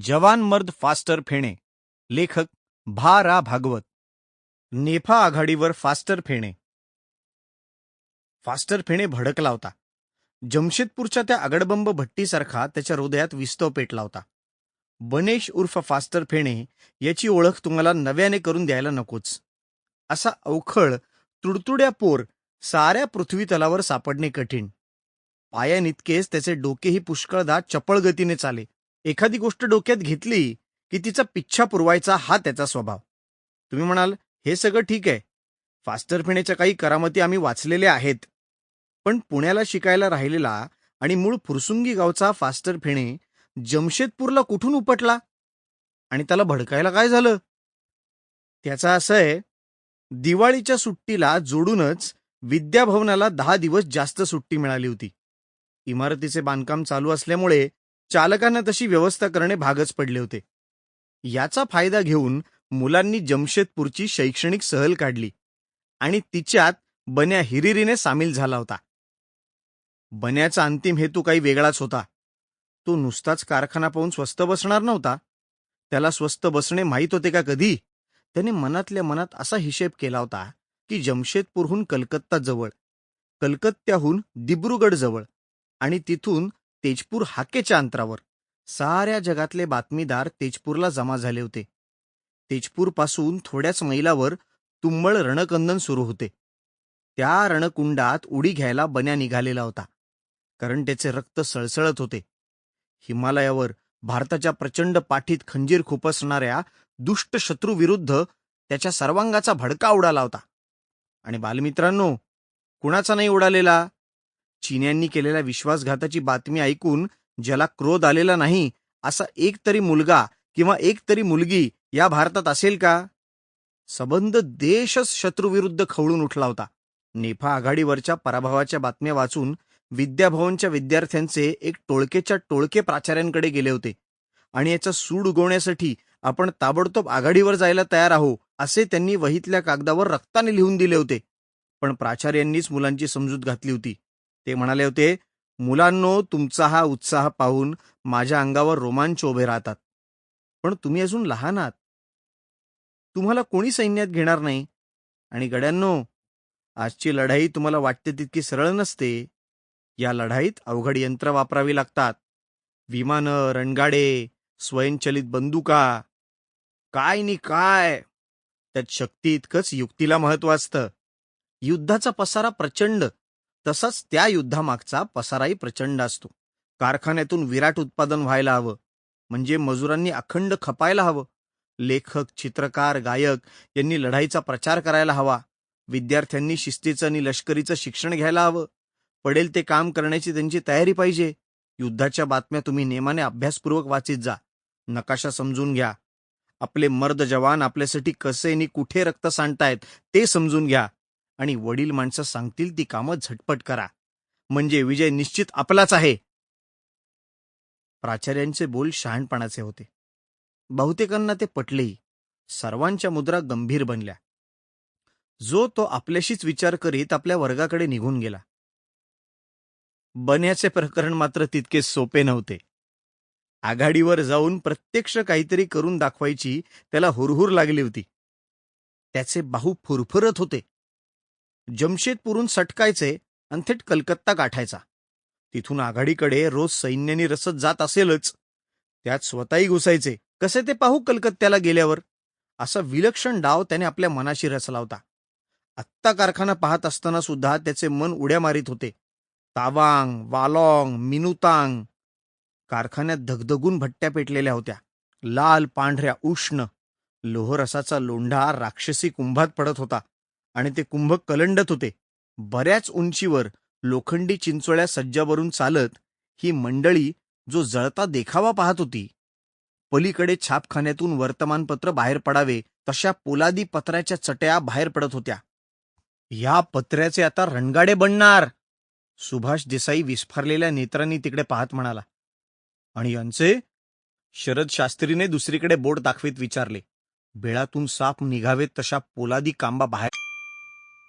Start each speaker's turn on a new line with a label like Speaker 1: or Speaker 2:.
Speaker 1: जवान मर्द फास्टर फेणे. लेखक भा रा भागवत. नेफा आघाडीवर फास्टर फेणे. फास्टर फेणे भडकला होता. जमशेदपूरच्या त्या आगडबंब भट्टीसारखा त्याच्या हृदयात विस्तव पेटला होता. बनेश उर्फ फास्टर फेणे याची ओळख तुम्हाला नव्याने करून द्यायला नकोच. असा अवखळ तुडतुड्या पोर साऱ्या पृथ्वी तलावर सापडणे कठीण. पायानितकेच त्याचे डोकेही पुष्कळदा चपळ गतीने चाले. एखादी गोष्ट डोक्यात घेतली की तिचा पिच्छा पुरवायचा हा त्याचा स्वभाव. तुम्ही म्हणाल हे सगळं ठीक आहे. फास्टर फिण्याच्या काही करामती आम्ही वाचलेल्या आहेत. पण पुण्याला शिकायला राहिलेला आणि मूळ फुरसुंगी गावचा फास्टर फेणे जमशेदपूरला कुठून उपटला? आणि त्याला भडकायला काय झालं? त्याचा असं आहे दिवाळीच्या सुट्टीला जोडूनच विद्याभवनाला दहा दिवस जास्त सुट्टी मिळाली होती. इमारतीचे बांधकाम चालू असल्यामुळे चालकांना तशी व्यवस्था करणे भागच पडले होते. याचा फायदा घेऊन मुलांनी जमशेदपूरची शैक्षणिक सहल काढली आणि तिच्यात बन्या हिरिरीने सामील झाला होता. बन्याचा अंतिम हेतू काही वेगळाच होता. तो नुसताच कारखाना पाहून स्वस्त बसणार नव्हता. त्याला स्वस्त बसणे माहीत होते का कधी? त्याने मनातल्या मनात असा हिशेब केला होता की जमशेदपूरहून कलकत्ता जवळ कलकत्त्याहून दिब्रुगड जवळ आणि तिथून तेजपूर हाकेच्या अंतरावर. साऱ्या जगातले बातमीदार तेजपूरला जमा झाले होते. तेजपूरपासून थोड्याच मैलावर तुंबळ रणकंदन सुरू होते. त्या रणकुंडात उडी घ्यायला बन्या निघालेला होता. कारण त्याचे रक्त सळसळत होते. हिमालयावर भारताच्या प्रचंड पाठीत खंजीर खुपसणाऱ्या दुष्ट शत्रूविरुद्ध त्याच्या सर्वांगाचा भडका उडाला होता. आणि बालमित्रांनो कुणाचा नाही उडालेला? चीन्यांनी केलेल्या विश्वासघाताची बातमी ऐकून ज्याला क्रोध आलेला नाही असा एक तरी मुलगा किंवा एक तरी मुलगी या भारतात असेल का? सबंध देशच शत्रूविरुद्ध खवळून उठला होता. नेफा आघाडीवरच्या पराभवाच्या बातम्या वाचून विद्याभवनच्या विद्यार्थ्यांचे एक टोळकेच्या टोळके प्राचार्यांकडे गेले होते. आणि याचा सूड उगवण्यासाठी आपण ताबडतोब आघाडीवर जायला तयार आहो असे त्यांनी वहीतल्या कागदावर रक्ताने लिहून दिले होते. पण प्राचार्यांनीच मुलांची समजूत घातली होती. ते म्हणाले होते मुलांनो तुमचा हा उत्साह पाहून माझ्या अंगावर रोमांच उभे राहतात. पण तुम्ही अजून लहान आहात. तुम्हाला कोणी सैन्यात घेणार नाही? आणि गड्यांनो आजची लढाई तुम्हाला वाटते तितकी सरळ नसते. या लढाईत अवघड यंत्र वापरावी लागतात. विमानं रणगाडे स्वयंचलित बंदुका. काय नि काय? त्यात शक्ती इतकंच युक्तीला महत्त्व असतं. युद्धाचा पसारा प्रचंड. तसाच त्या युद्धामागचा पसाराही प्रचंड असतो. कारखान्यातून विराट उत्पादन व्हायला हवं. म्हणजे मजुरांनी अखंड खपायला हवं. लेखक चित्रकार गायक यांनी लढाईचा प्रचार करायला हवा. विद्यार्थ्यांनी शिस्तीचं आणि लष्करीचं शिक्षण घ्यायला हवं. पडेल ते काम करण्याची त्यांची तयारी पाहिजे. युद्धाच्या बातम्या तुम्ही नेमाने अभ्यासपूर्वक वाचित जा. नकाशा समजून घ्या. आपले मर्द जवान आपल्यासाठी कसे आणि कुठे रक्त सांडतायत ते समजून घ्या. आणि वडील माणसं सांगतील ती कामं झटपट करा. म्हणजे विजय निश्चित आपलाच आहे. प्राचार्यांचे बोल शहाणपणाचे होते. बहुतेकांना ते पटलेही. सर्वांच्या मुद्रा गंभीर बनल्या. जो तो आपल्याशीच विचार करीत आपल्या वर्गाकडे निघून गेला. बन्याचे प्रकरण मात्र तितके सोपे नव्हते. आघाडीवर जाऊन प्रत्यक्ष काहीतरी करून दाखवायची त्याला हुरहुर लागली होती. त्याचे बाहू फुरफुरत होते. जमशेदपूरून सटकायचे आणि थेट कलकत्ता गाठायचा. तिथून आघाडीकडे रोज सैन्याने रसत जात असेलच. त्यात स्वतःही घुसायचे. कसे ते पाहू कलकत्त्याला गेल्यावर? असा विलक्षण डाव त्याने आपल्या मनाशी रचला होता आत्ता कारखाना पाहत असताना सुद्धा त्याचे मन उड्या मारीत होते. तावांग वालॉंग मिनुतांग. कारखान्यात धगधगून भट्ट्या पेटलेल्या होत्या. लाल पांढऱ्या उष्ण. लोहरसाचा लोंढा राक्षसी कुंभात पडत होता. आणि ते कुंभ कलंडत होते. बऱ्याच उंचीवर लोखंडी चिंचोळ्या सज्जावरून चालत ही मंडळी जो जळता देखावा पाहत होती. पलीकडे छापखान्यातून वर्तमानपत्र बाहेर पडावे तशा पोलादी पत्र्याच्या चटया बाहेर पडत होत्या. या पत्र्याचे आता रणगाडे बनणार! सुभाष देसाई विस्फारलेल्या नेत्रांनी तिकडे पाहत म्हणाला. आणि यांचे? शरद शास्त्रीने दुसरीकडे बोट दाखवीत विचारले. बेळातून साप निघावेत तशा पोलादी कांबा बाहेर